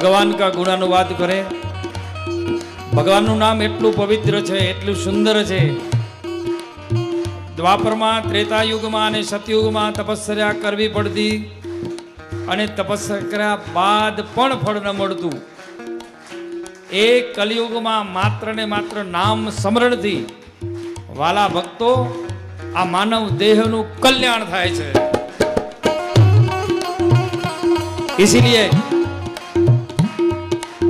ભગવાન કા ગુણાનુવાદ કરે? ભગવાનનું નામ એટલું પવિત્ર છે, એટલું સુંદર છે. દ્વાપરમાં ત્રેતા યુગમાં અને સતયુગમાં તપસ્યા કરવી પડતી અને તપસ્યા કર્યા બાદ પણ ફળ ન મળતું. એ કલિયુગમાં માત્ર ને માત્ર નામ સ્મરણથી વાલા ભક્તો આ માનવ દેહનું કલ્યાણ થાય છે. ઇસીલીએ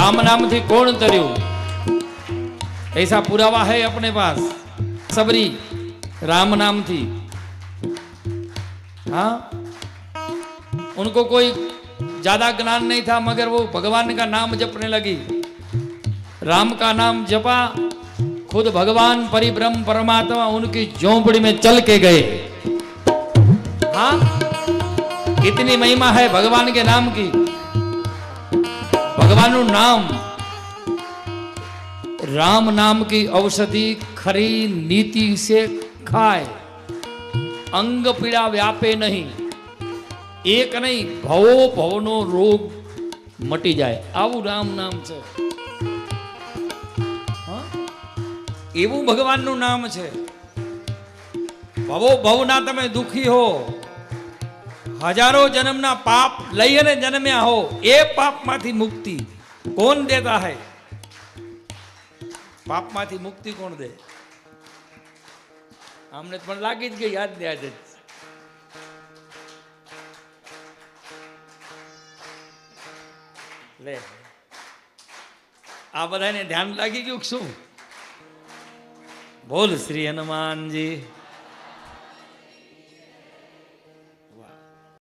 राम नाम थी कौन तरियो ऐसा पुरावा है अपने पास सबरी राम नाम थी हाँ उनको कोई ज़्यादा ज्ञान नहीं था मगर वो भगवान का नाम जपने लगी राम का नाम जपा खुद भगवान परिब्रह्म परमात्मा उनकी झोंपड़ी में चल के गए हाँ इतनी महिमा है भगवान के नाम की ભગવાનનું નામ, રામ નામ કી ઔષધિ ખરી નીતિ સે ખાય. અંગ પીડા વ્યાપે નહીં. એક નહીં, ભવો ભવનો રોગ મટી જાય. આવું રામ નામ છે. એવું ભગવાનનું નામ છે. ભવો ભવના તમે દુખી હો. હજારો જન્મના પાપ લઈ અને જન્મ્યા હો, એ પાપમાંથી મુક્તિ કોણ દેતા હૈ? પાપમાંથી મુક્તિ કોણ દે? અમને પણ લાગી જ ગઈ યાદ ને આજે લે, આ બધાને ધ્યાન લાગી ગયું શું? બોલ, શ્રી હનુમાનજી.